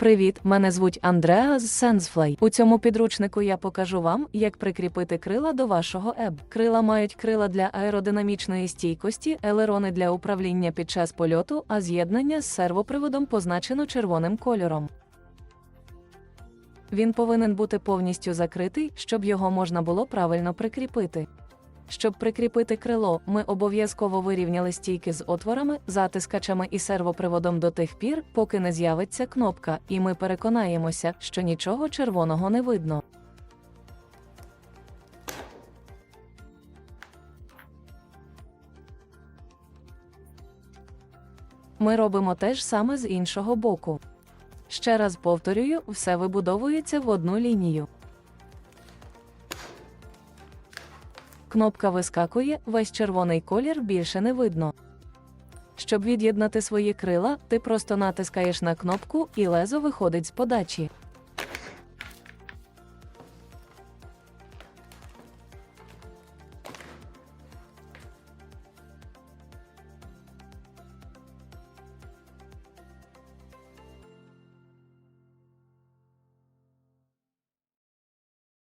Привіт, мене звуть Андреа з SenseFly. У цьому підручнику я покажу вам, як прикріпити крила до вашого еб. Крила мають крила для аеродинамічної стійкості, елерони для управління під час польоту, а з'єднання з сервоприводом позначено червоним кольором. Він повинен бути повністю закритий, щоб його можна було правильно прикріпити. Щоб прикріпити крило, ми обов'язково вирівняли стійки з отворами, затискачами і сервоприводом до тих пір, поки не з'явиться кнопка, і ми переконаємося, що нічого червоного не видно. Ми робимо те ж саме з іншого боку. Ще раз повторюю, все вибудовується в одну лінію. Кнопка вискакує, весь червоний колір більше не видно. Щоб від'єднати свої крила, ти просто натискаєш на кнопку і лезо виходить з подачі.